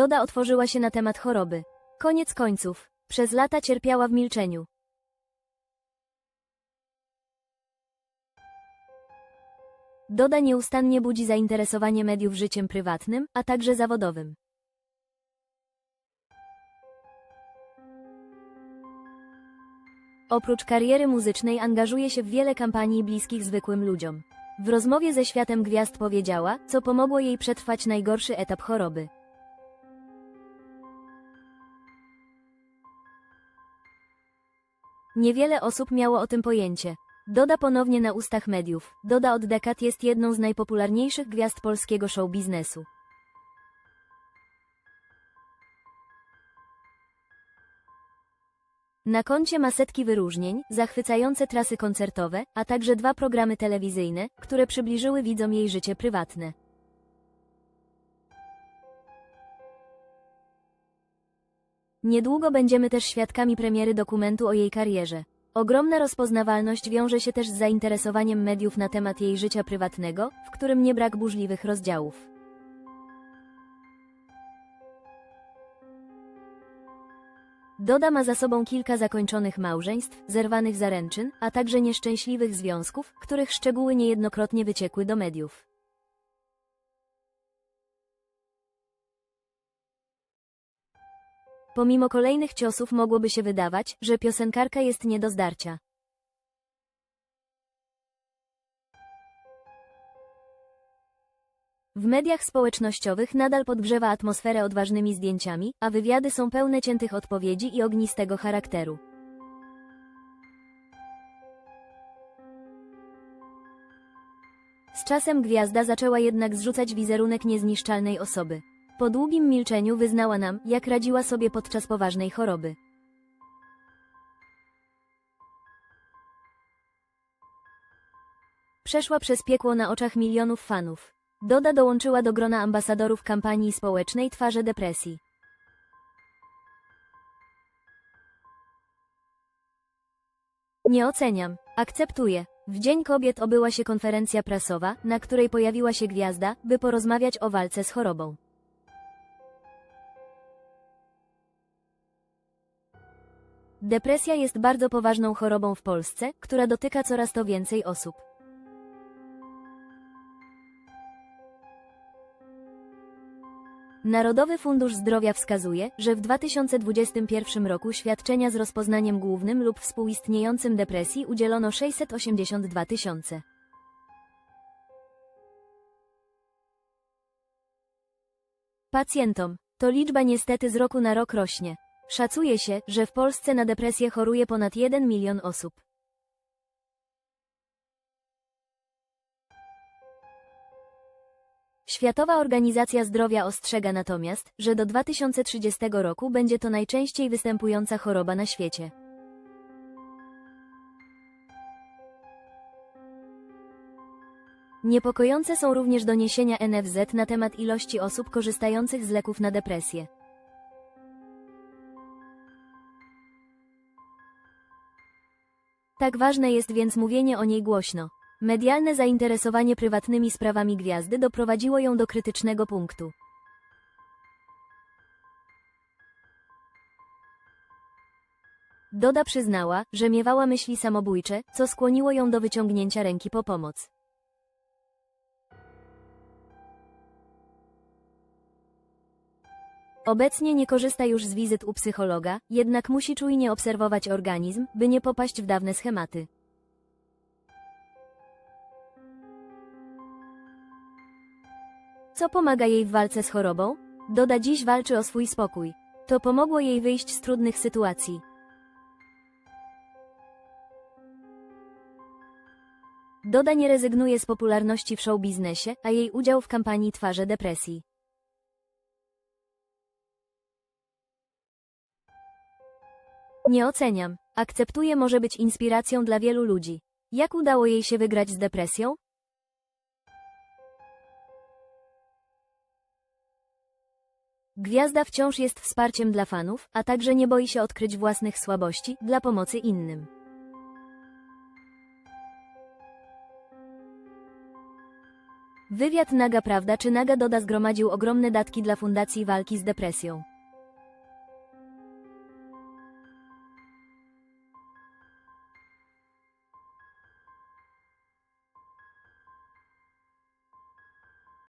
Doda otworzyła się na temat choroby. Koniec końców. Przez lata cierpiała w milczeniu. Doda nieustannie budzi zainteresowanie mediów życiem prywatnym, a także zawodowym. Oprócz kariery muzycznej angażuje się w wiele kampanii bliskich zwykłym ludziom. W rozmowie ze światem gwiazd powiedziała, co pomogło jej przetrwać najgorszy etap choroby. Niewiele osób miało o tym pojęcie. Doda ponownie na ustach mediów. Doda od dekad jest jedną z najpopularniejszych gwiazd polskiego show biznesu. Na koncie ma setki wyróżnień, zachwycające trasy koncertowe, a także dwa programy telewizyjne, które przybliżyły widzom jej życie prywatne. Niedługo będziemy też świadkami premiery dokumentu o jej karierze. Ogromna rozpoznawalność wiąże się też z zainteresowaniem mediów na temat jej życia prywatnego, w którym nie brak burzliwych rozdziałów. Doda ma za sobą kilka zakończonych małżeństw, zerwanych zaręczyn, a także nieszczęśliwych związków, których szczegóły niejednokrotnie wyciekły do mediów. Pomimo kolejnych ciosów mogłoby się wydawać, że piosenkarka jest nie do zdarcia. W mediach społecznościowych nadal podgrzewa atmosferę odważnymi zdjęciami, a wywiady są pełne ciętych odpowiedzi i ognistego charakteru. Z czasem gwiazda zaczęła jednak zrzucać wizerunek niezniszczalnej osoby. Po długim milczeniu wyznała nam, jak radziła sobie podczas poważnej choroby. Przeszła przez piekło na oczach milionów fanów. Doda dołączyła do grona ambasadorów kampanii społecznej Twarze Depresji. Nie oceniam. Akceptuję. W Dzień Kobiet obyła się konferencja prasowa, na której pojawiła się gwiazda, by porozmawiać o walce z chorobą. Depresja jest bardzo poważną chorobą w Polsce, która dotyka coraz to więcej osób. Narodowy Fundusz Zdrowia wskazuje, że w 2021 roku świadczenia z rozpoznaniem głównym lub współistniejącym depresji udzielono 682 tysiące. Pacjentom. To liczba niestety z roku na rok rośnie. Szacuje się, że w Polsce na depresję choruje ponad 1 milion osób. Światowa Organizacja Zdrowia ostrzega natomiast, że do 2030 roku będzie to najczęściej występująca choroba na świecie. Niepokojące są również doniesienia NFZ na temat ilości osób korzystających z leków na depresję. Tak ważne jest więc mówienie o niej głośno. Medialne zainteresowanie prywatnymi sprawami gwiazdy doprowadziło ją do krytycznego punktu. Doda przyznała, że miewała myśli samobójcze, co skłoniło ją do wyciągnięcia ręki po pomoc. Obecnie nie korzysta już z wizyt u psychologa, jednak musi czujnie obserwować organizm, by nie popaść w dawne schematy. Co pomaga jej w walce z chorobą? Doda dziś walczy o swój spokój. To pomogło jej wyjść z trudnych sytuacji. Doda nie rezygnuje z popularności w show biznesie, a jej udział w kampanii twarze depresji. Nie oceniam. Akceptuję może być inspiracją dla wielu ludzi. Jak udało jej się wygrać z depresją? Gwiazda wciąż jest wsparciem dla fanów, a także nie boi się odkryć własnych słabości dla pomocy innym. Wywiad Naga Prawda czy Naga Doda zgromadził ogromne datki dla Fundacji Walki z Depresją.